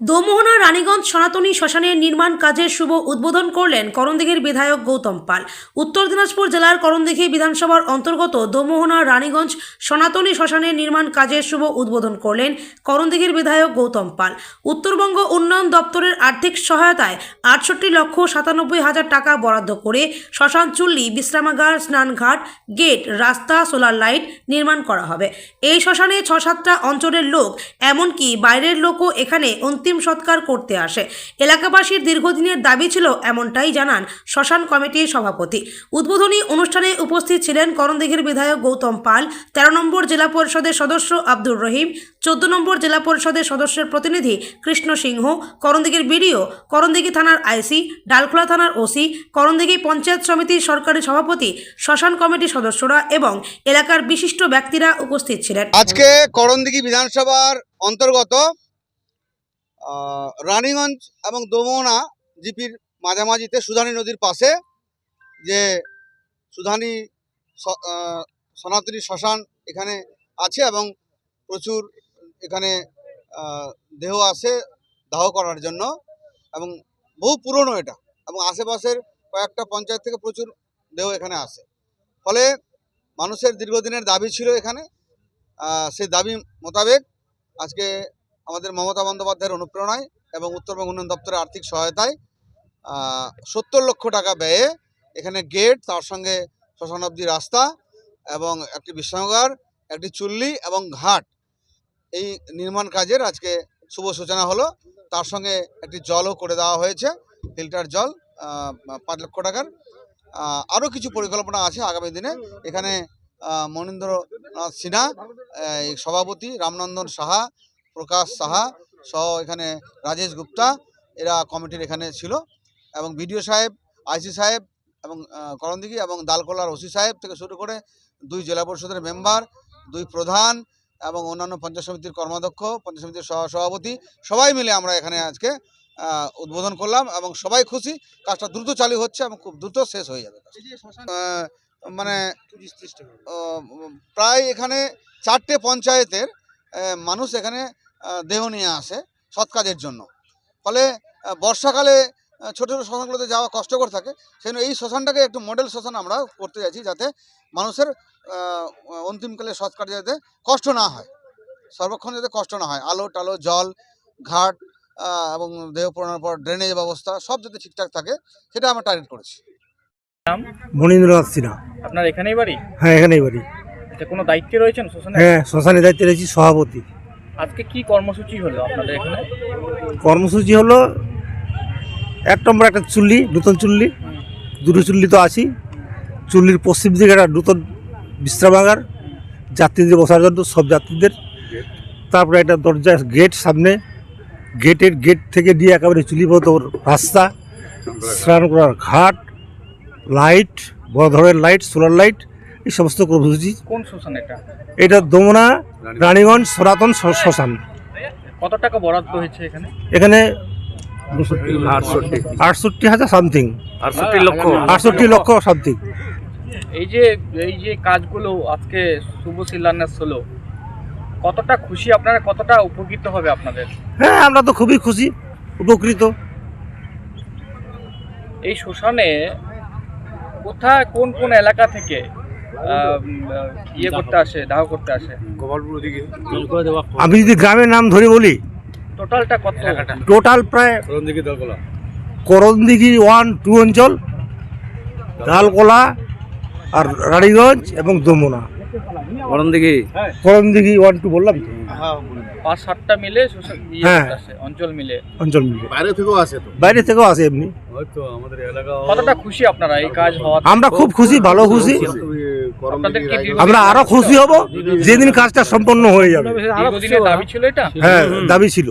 দোমোহনা রানীগঞ্জ সনাতনী শ্মশানের নির্মাণ কাজের শুভ উদ্বোধন করলেন করণদিঘির বিধায়ক গৌতম পাল। উত্তর দিনাজপুর জেলার করণদিঘি বিধানসভার অন্তর্গত দোমোহনা রানীগঞ্জ সনাতনী শ্মশানের নির্মাণ কাজের শুভ উদ্বোধন করলেন করণদিঘির বিধায়ক গৌতম পাল। উত্তরবঙ্গ উন্নয়ন দপ্তরের আর্থিক সহায়তায় আটষট্টি লক্ষ সাতানব্বই হাজার টাকা বরাদ্দ করে শ্মশান চুল্লি, বিশ্রামাগার, স্নানঘাট, গেট, রাস্তা, সোলার লাইট নির্মাণ করা হবে। এই শ্মশানে ছ সাতটা অঞ্চলের লোক, এমনকি বাইরের লোকও এখানে অন্তিম সৎকার করতে আসে। এলাকাবাসীর দীর্ঘদিনের দাবি ছিল এমনটাই জানান শ্মশান কমিটির সভাপতি। উদ্বোধনী অনুষ্ঠানে উপস্থিত ছিলেন করণদিঘির বিধায়ক গৌতম পাল, তেরো নম্বর জেলা পরিষদের সদস্য আব্দুর রহিম, চোদ্দ নম্বর জেলা পরিষদের সদস্যের প্রতিনিধি কৃষ্ণ সিংহ, করণদিঘির বিডিও, করণদিঘি থানার আইসি, ডালখোলা থানার ওসি, করণদিঘি পঞ্চায়েত সমিতির সরকারি সভাপতি, শ্মশান কমিটির সদস্যরা এবং এলাকার বিশিষ্ট ব্যক্তিরা উপস্থিত ছিলেন। আজকে করণদিঘি বিধানসভার অন্তর্গত রানীগঞ্জ এবং দোমোহনা জিপির মাঝামাঝিতে সুধানী নদীর পাশে যে সুধানী সনাতনী শ্মশান এখানে আছে এবং প্রচুর এখানে দেহ আসে দাহ করার জন্য এবং বহু পুরনো এটা এবং আশেপাশের কয়েকটা পঞ্চায়েত থেকে প্রচুর দেহ এখানে আসে। ফলে মানুষের দীর্ঘদিনের দাবি ছিল এখানে সেই দাবি মোতাবেক আজকে আমাদের মমতা বন্দ্যোপাধ্যায়ের অনুপ্রেরণায় এবং উত্তরবঙ্গ উন্নয়ন দপ্তরের আর্থিক সহায়তায় সত্তর লক্ষ টাকা ব্যয়ে এখানে গেট, তার সঙ্গে শ্মশান অব্দি রাস্তা এবং একটি বিশ্রামাগার একটি চুল্লি এবং ঘাট এই নির্মাণ কাজের আজকে শুভ সূচনা হলো। তার সঙ্গে একটি জলও করে দেওয়া হয়েছে, ফিল্টার জল পাঁচ লক্ষ টাকার। আরও কিছু পরিকল্পনা আছে আগামী দিনে। এখানে মনীন্দ্রনাথ সিনহা সভাপতি রামনন্দন সাহা প্রকাশ সাহা সহ এখানে রাজেশ গুপ্তা এরা কমিটির এখানে ছিল এবং বিডিও সাহেব আইসি সাহেব এবং করণদিঘি এবং দালকোলার ওসি সাহেব থেকে শুরু করে দুই জেলা পরিষদের মেম্বার দুই প্রধান এবং অন্যান্য পঞ্চায়েত সমিতির কর্মাধ্যক্ষ পঞ্চায়েত সমিতির সহ সভাপতি সবাই মিলে আমরা এখানে আজকে উদ্বোধন করলাম এবং সবাই খুশি। কাজটা দ্রুত চালু হচ্ছে এবং খুব দ্রুত শেষ হয়ে যাবে। মানে প্রায় এখানে চারটে পঞ্চায়েতের মানুষ এখানে দেহ নিয়ে আসে সৎ কাজের জন্য। ফলে বর্ষাকালে ছোটো ছোট শ্মশানগুলোতে যাওয়া কষ্টকর থাকে। সেই জন্য এই শ্মশানটাকে একটু মডেল শ্মশান আমরা করতে যাচ্ছি যাতে মানুষের অন্তিমকালে সৎ কাজে যাতে কষ্ট না হয়। সর্বক্ষণ যাতে কষ্ট না হয়। আলো টালো জল ঘাট এবং দেহ পোড়ানোর পর ড্রেনেজ ব্যবস্থা সব যাতে ঠিকঠাক থাকে সেটা আমরা টার্গেট করেছি। মনীন্দ্রনাথ সিনহা। আপনার এখানেই বাড়ি? হ্যাঁ এখানেই বাড়ি। এটা কোনো দায়িত্বে রয়েছেন শ্মশানে? হ্যাঁ শ্মশানে দায়িত্বে রয়েছি সভাপতি। আজকে কি কর্মসূচি হলো আপনাদের এখানে? কর্মসূচি হলো এক নম্বর একটা চুল্লি নতুন চুল্লি। দুটো চুল্লি তো আছি চুল্লির পশ্চিম দিকে একটা নতুন বিশ্রামাগার যাত্রীদের বসার জন্য সব যাত্রীদের। তারপরে একটা দরজা গেট সামনে। গেটের গেট থেকে দিয়ে একেবারে চুলি পর্যন্ত রাস্তা। স্নান করার ঘাট লাইট বড় ধরনের লাইট সোলার লাইট। এই সমস্ত কর্মসূচি কোন শ্মশান এটা? এটা দমনা রানীগঞ্জ সনাতন শ্মশান। কত টাকা বরাদ্দ হয়েছে এখানে? এখানে আটষট্টি হাজার সামথিং। আটষট্টি লক্ষ। আটষট্টি লক্ষ সামথিং। এই যে এই যে কাজগুলো আজকে শুভ শিলান্যাস হলো কতটা খুশি আপনারা কতটা উপকৃত হবে আপনাদের? হ্যাঁ আমরা তো খুবই খুশি উপকৃত। এই শ্মশানে কোথায় কোন কোন এলাকা থেকে ইয়ে করতে আসে দাহ করতে আসে। আমি যদি গ্রামের নাম ধরে বলি টোটালটা কত? টোটাল প্রায় করণদিঘি ওয়ান টু অঞ্চল ডালকোলা আর রানীগঞ্জ এবং দমনা করণদিঘি। করণদিঘি ওয়ান টু বললাম তো? পাঁচ সাতটা মিলে ইয়ে হ্যাঁ। অঞ্চল মিলে। অঞ্চল মিলে। বাইরে থেকেও আসে তো। বাইরে থেকেও আসে এমনি। হয়তো আমাদের এলাকা কতটা খুশি আপনারা এই কাজ হওয়া আমরা খুব খুশি ভালো খুশি। আমরা আরও খুশি হব যেদিন কাজটা সম্পন্ন হয়ে যাবে। দাবি ছিল এটা? হ্যাঁ দাবি ছিল।